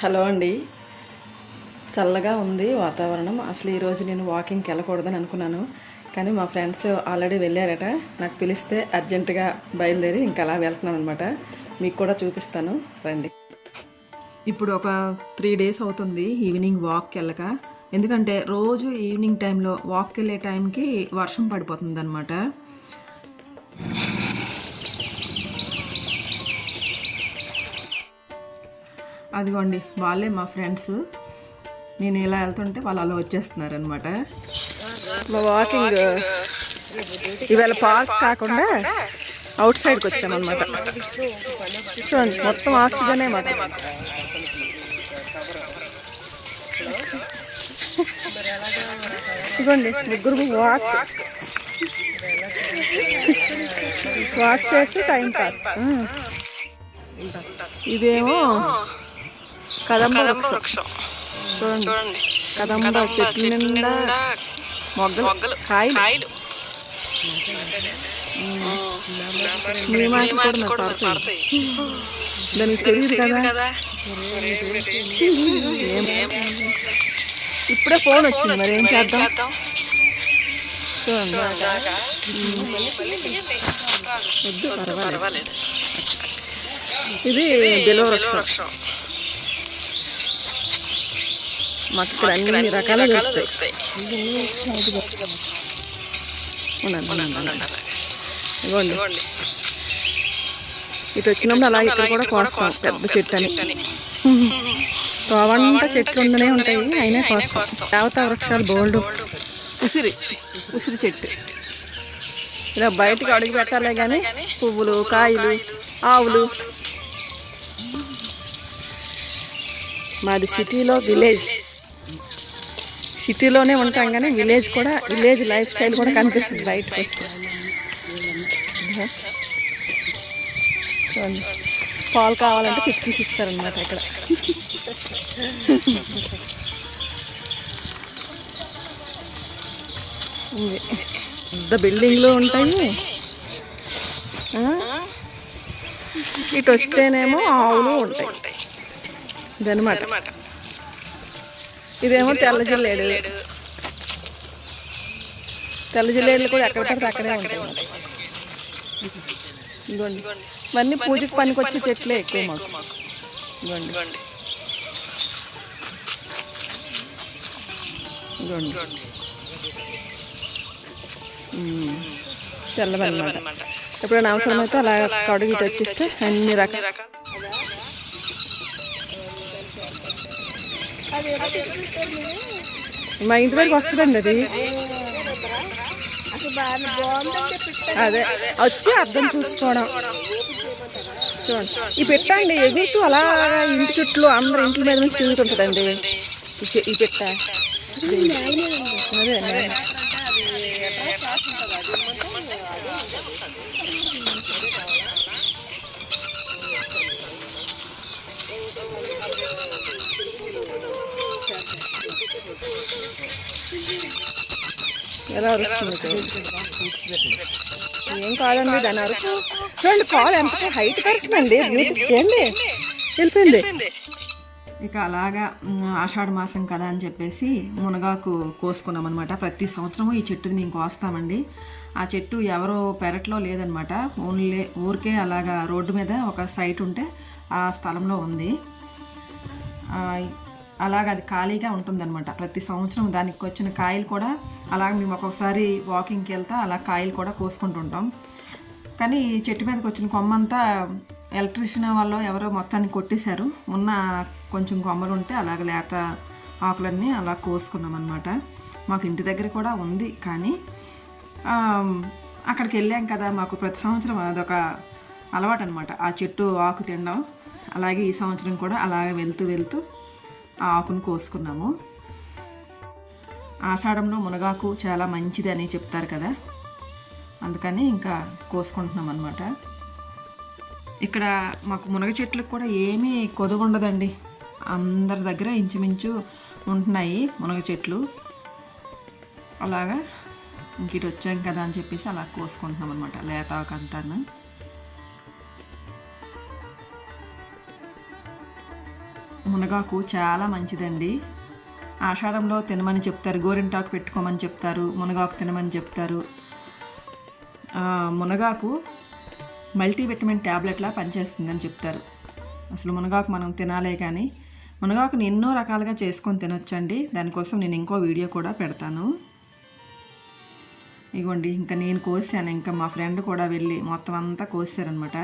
Hello అండి. చల్లగా ఉంది వాతావరణం. అసలు ఈరోజు నేను వాకింగ్కి వెళ్ళకూడదని అనుకున్నాను. కానీ మా ఫ్రెండ్స్ ఆల్రెడీ వెళ్ళారట. నాకు పిలిస్తే అర్జెంటుగా బయలుదేరి ఇంకా అలా వెళ్తున్నాను అనమాట మీకు కూడా చూపిస్తాను. రండి. ఇప్పుడు ఒక త్రీ డేస్ అవుతుంది ఈవినింగ్ వాక్కి వెళ్ళక. ఎందుకంటే రోజు ఈవినింగ్ టైంలో వాక్కి వెళ్ళే టైంకి వర్షం పడిపోతుంది అనమాట అదిగోండి వాళ్ళే మా ఫ్రెండ్స్. నేను ఇలా వెళ్తుంటే వాళ్ళు అలా వచ్చేస్తున్నారు అనమాట మా వాకింగ్. ఇవాళ పార్క్ కాకుండా అవుట్ సైడ్కి వచ్చామన్నమాట. చూడండి మొత్తం ఆక్సిజనే మాట ఇదిగోండి ముగ్గురు వాక్. వాక్ చేస్తే టైం పాస్. ఇదేమో కదంబ వృక్షం. చూడండి. కదంబ చెట్ల నిండా మొగ్గలు. కాయలు. మీ మాట కూడా పడతాయి దానికి తెలియదు కదా. ఇప్పుడే ఫోన్ వచ్చింది మరి ఏం చేద్దాం? వద్దు పర్వాలేదు. ఇది బిల్వ వృక్షం. మాకు ఇక్కడ అన్ని రకాల దొరుకుతాయి. ఇటు వచ్చినప్పుడు అలా ఇక్కడ కూడా కోస్తాం పెద్ద చెట్టు అని. తోవంట చెట్లు ఉండనే ఉంటాయి అయినా కోస్తాం. దేవతా వృక్షాలు బోల్డ్. ఉసిరి ఉసిరి చెట్టు. ఇలా బయటకు అడుగు పెట్టాలే కానీ పువ్వులు కాయలు ఆవులు. మాది సిటీలో విలేజ్. సిటీలోనే ఉంటాం కానీ విలేజ్ కూడా విలేజ్ లైఫ్ స్టైల్ కూడా కనిపిస్తుంది బయటకు వస్తే. చూడండి పాలు కావాలంటే పిక్కిసి ఇస్తారనమాట ఇక్కడ. పెద్ద బిల్డింగ్లు ఉంటాయి? ఇటు వస్తేనేమో ఆవులు ఉంటాయి. ఇదనమాట ఇదేమో తెల్ల జిల్లేడు. తెల్ల జిల్లేడులు కూడా ఎక్కడ పడితే అక్కడే ఉంటాయి. ఇదిగోండి. ఇవన్నీ పూజకి పనికొచ్చే చెట్లే ఎక్కువ మాకు. ఇదిగోండి. ఇదిగోండి. ఉమ్. తెల్లదన్నమాట. ఎప్పుడైనా అవసరమైతే అలా కడుగు ఇటు వచ్చేస్తే అన్ని రకాల మా ఇంటి వరకు వస్తుందండి అది. అదే వచ్చి అర్థం చూసుకోవడం. చూడండి. ఈ పెట్టండి ఎగురుతూ అలా ఇంటి చుట్టూ అందరు ఇంటి మీద నుంచి తిరుగుతుంటుందండి. ఈ ఈ పెట్ట. అదే. ఎలా అరుస్తుంది ఏం కాదండి దాని అరుపు చూడండి కాలు ఎంత హైట్ కరుస్తుందండి ఏంటి వెళ్ళిపోయింది. ఇక అలాగా ఆషాఢ మాసం కదా అని చెప్పేసి మునగాకు కోసుకున్నాం అనమాట ప్రతి సంవత్సరము ఈ చెట్టుని మేము కోస్తామండి. ఆ చెట్టు ఎవరో పెరట్లో లేదనమాట ఓన్లీ ఊరికే అలాగా రోడ్డు మీద ఒక సైట్ ఉంటే ఆ స్థలంలో ఉంది. అలాగ అది ఖాళీగా ఉంటుందన్నమాట. ప్రతి సంవత్సరం దానికి వచ్చిన కాయలు కూడా అలాగ మేము ఒక్కొక్కసారి వాకింగ్కి వెళ్తా అలా కాయలు కూడా కోసుకుంటుంటాం. కానీ ఈ చెట్టు మీదకి వచ్చిన కొమ్మంతా ఎలక్ట్రిషియన్ వాళ్ళు ఎవరో మొత్తాన్ని కొట్టేశారు. ఉన్న కొంచెం కొమ్మలు ఉంటే అలాగ లేత ఆకులన్నీ అలా కోసుకున్నాం అనమాట మాకు ఇంటి దగ్గర కూడా ఉంది కానీ అక్కడికి వెళ్ళాం కదా మాకు ప్రతి సంవత్సరం అదొక అలవాటు అనమాట ఆ చెట్టు ఆకు తినడం అలాగే ఈ సంవత్సరం కూడా అలాగే వెళ్తూ వెళ్తూ ఆ ఆకును కోసుకున్నాము. ఆషాఢంలో మునగాకు చాలా మంచిది అని చెప్తారు కదా. అందుకని ఇంకా కోసుకుంటున్నాం అనమాట ఇక్కడ మాకు మునగ చెట్లకు కూడా ఏమీ కొదువు ఉండదండి. అందరి దగ్గర ఇంచుమించు ఉంటున్నాయి మునగ చెట్లు. అలాగా ఇంక ఇటు వచ్చాం కదా అని చెప్పేసి అలా కోసుకుంటున్నాం అనమాట లేతాకంతాను మునగాకు చాలా మంచిదండి. ఆషాఢంలో తినమని చెప్తారు గోరింటాకు పెట్టుకోమని చెప్తారు మునగాకు తినమని చెప్తారు. మునగాకు మల్టీవిటమిన్ ట్యాబ్లెట్లా పనిచేస్తుందని చెప్తారు. అసలు మునగాకు మనం తినాలే కానీ మునగాకుని ఎన్నో రకాలుగా చేసుకొని తినొచ్చండి. దానికోసం నేను ఇంకో వీడియో కూడా పెడతాను. ఇగోండి ఇంకా నేను కోసాను ఇంకా మా ఫ్రెండ్ కూడా వెళ్ళి మొత్తం అంతా కోసారనమాట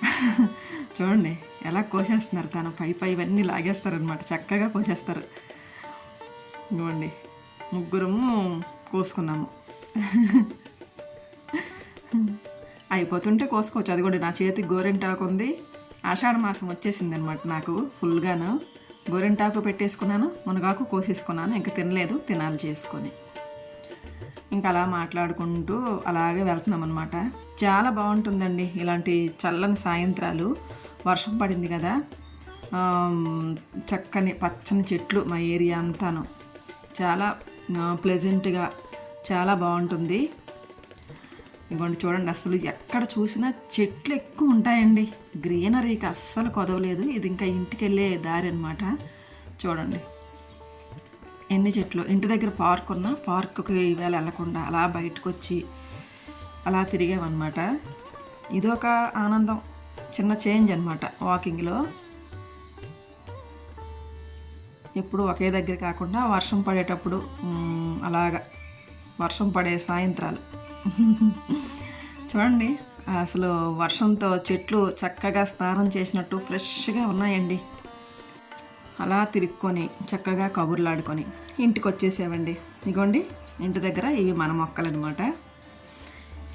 చూడండి. ఎలా కోసేస్తున్నారు తను? పై పై ఇవన్నీ లాగేస్తారనమాట చక్కగా కోసేస్తారు. ఇవ్వండి ముగ్గురము కోసుకున్నాము. అయిపోతుంటే కోసుకోవచ్చు. అది కూడా నా చేతికి గోరింటాకు ఉంది. ఆషాఢ మాసం వచ్చేసింది అనమాట నాకు ఫుల్గాను. గోరింటాకు పెట్టేసుకున్నాను మునగాకు కోసేసుకున్నాను. ఇంకా తినలేదు తినాలి చేసుకొని. ఇంకా అలా మాట్లాడుకుంటూ అలాగే వెళ్తున్నాం అనమాట చాలా బాగుంటుందండి ఇలాంటి చల్లని సాయంత్రాలు. వర్షం పడింది కదా. చక్కని పచ్చని చెట్లు మా ఏరియా అంతాను. చాలా ప్లెజెంట్గా చాలా బాగుంటుంది. ఇవ్వండి చూడండి అసలు ఎక్కడ చూసినా చెట్లు ఎక్కువ ఉంటాయండి. గ్రీనరీకి అస్సలు కొదవలేదు. ఇది ఇంకా ఇంటికి వెళ్ళే దారి అనమాట చూడండి. ఎన్ని చెట్లు? ఇంటి దగ్గర పార్క్ ఉన్నా పార్కుకి ఈవేళ వెళ్ళకుండా అలా బయటకు వచ్చి అలా తిరిగామన్నమాట. ఇదొక ఆనందం. చిన్న చేంజ్ అనమాట వాకింగ్లో. ఎప్పుడు ఒకే దగ్గర కాకుండా వర్షం పడేటప్పుడు అలాగా. వర్షం పడే సాయంత్రాలు. చూడండి అసలు వర్షంతో చెట్లు చక్కగా స్నానం చేసినట్టు ఫ్రెష్గా ఉన్నాయండి. అలా తిరుక్కొని చక్కగా కబుర్లాడుకొని ఇంటికి వచ్చేసామండి ఇగోండి ఇంటి దగ్గర ఇవి మన మొక్కలు అనమాట